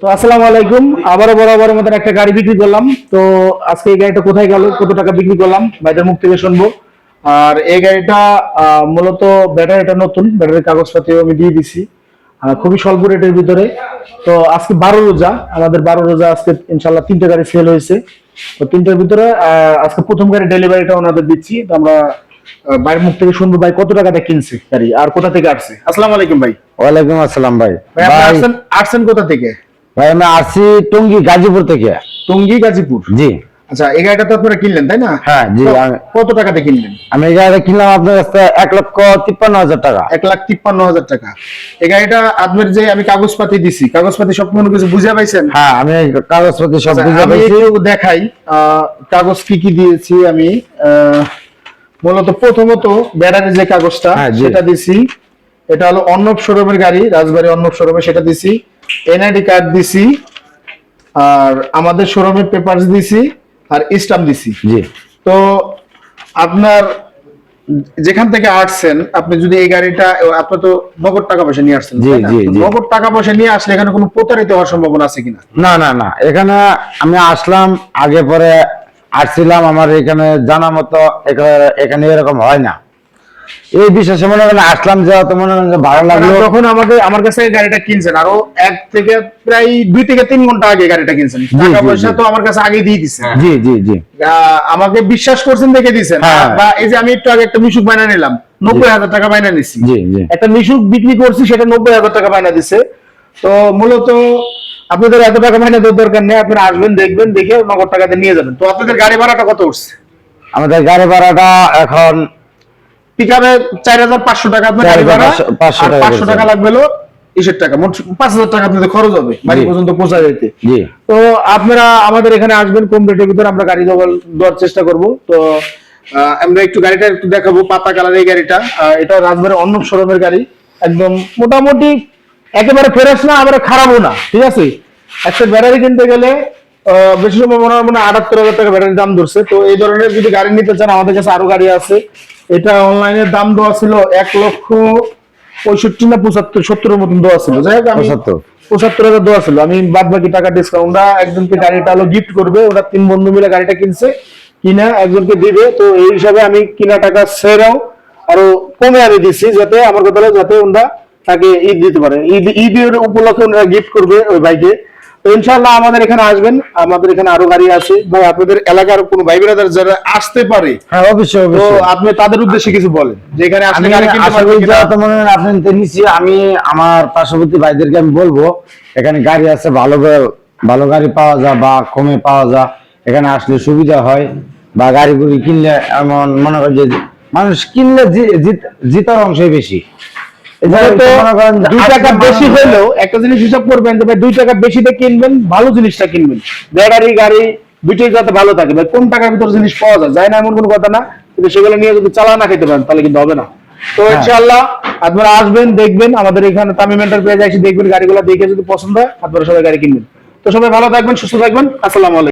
তো আসসালামু আলাইকুম। আবারও বরাবরের মতন একটা গাড়ি বিক্রি করলাম। তো আজকে এই গাড়িটা কোথায় গেল কত টাকা বিক্রি করলাম ভাইদের মুখ থেকে শুনব। আর এই গাড়িটা মূলত ব্যাটারিটা নতুন ব্যাটারির কাগজপাতি আমি দিয়ে দিছি। খুবই স্বল্প রেটের ভিতরে। তো আজকে বারো রোজা আমাদের বারো রোজা আজকে ইনশাল্লাহ তিনটে গাড়ি সেল হয়েছে। তো তিনটের ভিতরে আজকে প্রথম গাড়ি ডেলিভারিটা ওনাদের দিচ্ছি। তো আমরা ভাইয়ের মুখ থেকে শুনব ভাই কত টাকাতে কিনছে গাড়ি আর কোথা থেকে আসছে? আসসালামু আলাইকুম ভাই। ওয়ালাইকুম আসসালাম ভাই। ভাই আসছেন কোথা থেকে? ভাই আমি আসছি টঙ্গী গাজীপুর থেকে। টঙ্গী গাজীপুর? জি। আচ্ছা এই গাড়িটা তো আপনারা কিনলেন তাই না? হ্যাঁ, জি, কত টাকাতে কিনলেন? আমি এই গাড়িটা কিনলাম আপনার কাছে এক লক্ষ তিপ্পান্ন হাজার টাকা। এক লাখ তিপ্পান্ন হাজার টাকা। এই গাড়িটা আপনার যে আমি কাগজপাতি দিছি কাগজপাতি সব কোনো কিছু বুঝে পাইছেন? হ্যাঁ আমি কাগজপত্র সব আচ্ছা, বুঝে পাইছি। দেখাই আহ, কাগজ কি কি দিয়েছি আমি। আহ, মূলত প্রথমত ব্যাটারির যে কাগজটা হ্যাঁ। সেটা দিছি। এটা হলো অর্ণব শোরুমের গাড়ি রাজবাড়ি অর্ণব শোরুমে সেটা দিছি। এনআইডি কার্ড দিছি আর আমাদের শোরুমের পেপারস দিছি আর স্টাম্প দিছি। জি। তো আপনার যেখান থেকে আসছেন আপনি যদি এই গাড়িটা আপনি তো নগদ টাকা পয়সা নিয়ে আসছেন জি, জি। নগদ টাকা পয়সা নিয়ে আসলে এখানে কোনো প্রতারিত হওয়ার সম্ভাবনা আছে কিনা? না না না। এখানে আমি আসলাম আগে পরে আসছিলাম আমার এখানে জানা মতো এখানে- এখানে এরকম হয় না। এই বিশ্বাসে মনে করেন আসলাম যে অত মনে করেন ভালো লাগল। যখন আমাদের আমার কাছে গাড়িটা কিনছেন আরও এক থেকে প্রায় দুই থেকে তিন ঘণ্টা আগে গাড়িটা কিনছেন। টাকা পয়সা তো আমার কাছে আগে দিয়ে দিচ্ছেন জি জি জি। আমাকে বিশ্বাস করছেন দেখে দিচ্ছেন হ্যাঁ। বা এই যে আমি একটু আগে একটা মিশুক বায়না নিলাম নব্বই হাজার টাকা বায়না জি জি। একটা মিশুক বিক্রি করছি সেটা নব্বই হাজার টাকা বায়না দিছে। তো মূলত আপনাদের এত টাকা বায়না দেওয়ার দরকার নেই আপনারা আসবেন দেখবেন দেখে নগদ টাকাতে নিয়ে যাবেন। তো আপনাদের গাড়ি ভাড়াটা কত উঠছে? আমাদের গাড়ি ভাড়াটা এখন পিকআপে টাকা আপনার গাড়ি ভাড়া 500 টাকা লাগবে হলো টাকা মোট পাঁচ হাজার টাকা আপনাদের খরচ হবে বাড়ি পর্যন্ত পৌঁছা যেতে তো আপনারা আমাদের এখানে আসবেন কম রেটের ভিতরে আমরা গাড়ি দেওয়ার চেষ্টা করব। তো আমরা একটু গাড়িটা একটু দেখাবো পাতা গাড়িটা। এটা রাজবাড়ি অন্নব শোরুমের গাড়ি। একদম মোটামুটি একেবারে ফেরাস না আবার খারাপও না ঠিক আছে? একটা ব্যাটারি কিনতে গেলে বেশি সময় মনে হয় মনে হয় আটাত্তর হাজার টাকা ব্যাটারির দাম ধরছে। তো এই ধরনের যদি গাড়ি নিতে চান আমাদের কাছে আরও গাড়ি আছে। এটা অনলাইনে দাম দেওয়া ছিল এক লক্ষ পঁয়ষট্টি না পঁচাত্তর সত্তরের মতন দেওয়া ছিল। যাই হোক আমি পঁচাত্তর। হাজার দেওয়া ছিল। আমি বাদ বাকি টাকা ডিসকাউন্ট ওরা একজনকে গাড়িটা হলো গিফট করবে ওরা তিন বন্ধু মিলে গাড়িটা কিনছে কিনা একজনকে দিবে। তো এই হিসাবে আমি কিনা টাকা সেরাও আরও কমে আমি দিচ্ছি যাতে আমার কথা যাতে ওরা তাকে ঈদ দিতে পারে। ঈদ ঈদের উপলক্ষে ওনারা গিফট করবে ওই বাইকে। তো ইনশাল্লাহ আমাদের এখানে আসবেন আমাদের এখানে আরও গাড়ি আছে। ভাই আপনাদের এলাকার কোনো ভাই বোনেদের যারা আসতে পারে হ্যাঁ অবশ্যই তো আপনি তাদের উদ্দেশ্যে কিছু বলেন যে এখানে আসলে গাড়ি কিনতে পারবেন তো মনে হয় আপনি নিতে আমি আমার পার্শ্ববর্তী ভাইদেরকে আমি বলব এখানে গাড়ি আছে ভালো ভালো গাড়ি পাওয়া যায় বা কমে পাওয়া যায় এখানে আসলে সুবিধা হয়। বা গাড়ি গুড়ি কিনলে এমন মনে করেন যে মানুষ কিনলে জিতার অংশই বেশি। দুই টাকা বেশি হলেও একটা জিনিস হিসাব করবেন দুই টাকা বেশিতে কিনবেন ভালো জিনিসটা কিনবেন। ব্যাটারি গাড়ি দুইটাই যাতে ভালো থাকে। ভাই কোন টাকার ভিতর জিনিস পাওয়া যায়? যায় না এমন কোনো কথা না। কিন্তু সেগুলো নিয়ে যদি চালা না খেতে পারেন তাহলে কিন্তু হবে না। তো হ্যাঁ। ইনশাআল্লাহ আপনারা আসবেন দেখবেন আমাদের এখানে তামিম এন্টারপ্রাইজ এসে দেখবেন গাড়িগুলো দেখে যদি পছন্দ হয় আপনারা সবাই গাড়ি কিনবেন। তো সবাই ভালো থাকবেন সুস্থ থাকবেন। আসসালামু আলাইকুম।